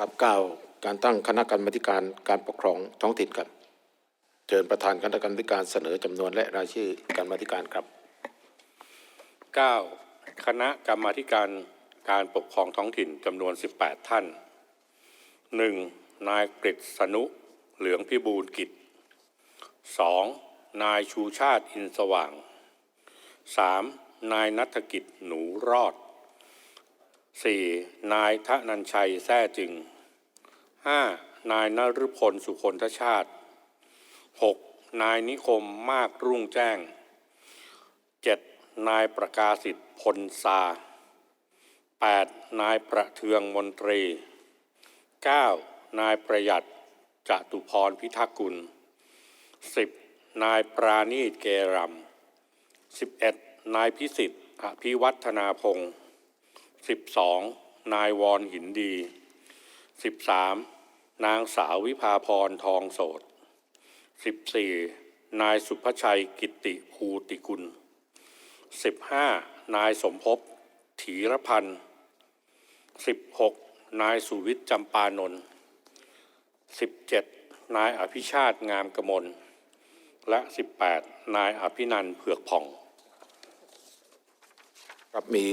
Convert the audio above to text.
ครับเก้าการตั้งคณะกรรมาธิการการปกครองท้องถิ่นครับ เชิญประธานคณะกรรมการเสนอจำนวนและรายชื่อกรรมาธิการครับ 9. คณะกรรมการการปกครองท้องถิ่นจำนวน 18 ท่าน 1. นายกฤษสนุเหลืองพิบูลกิจ 2. นายชูชาติอินสว่าง 3. นายนัฐกิจหนูรอด 4. นายทะนันชัยแท้จึง 5. นายนฤพลสุคนทชาติ 6. นายนิคมมากรุ่งแจ้ง 7. นายประกาศิทธิ์พลซา 8. นายประเทืองมนตรี 9. นายประหยัดจตุพรพิทักษ์กุล 10. นายปราณีตเกรำ 11. นายพิสิทธิ์อภิวัฒนาพงศ์ 12. นายวอนหินดี 13. นางสาววิภาพรทองโสด 14. นายสุภชัยกิติภูติกุล 15. นายสมภพถีรพันธ์ 16. นายสุวิทย์จำปานนท์ 17. นายอภิชาติงามกมล และ 18. นายอภินันเผือกผ่อง ครับมี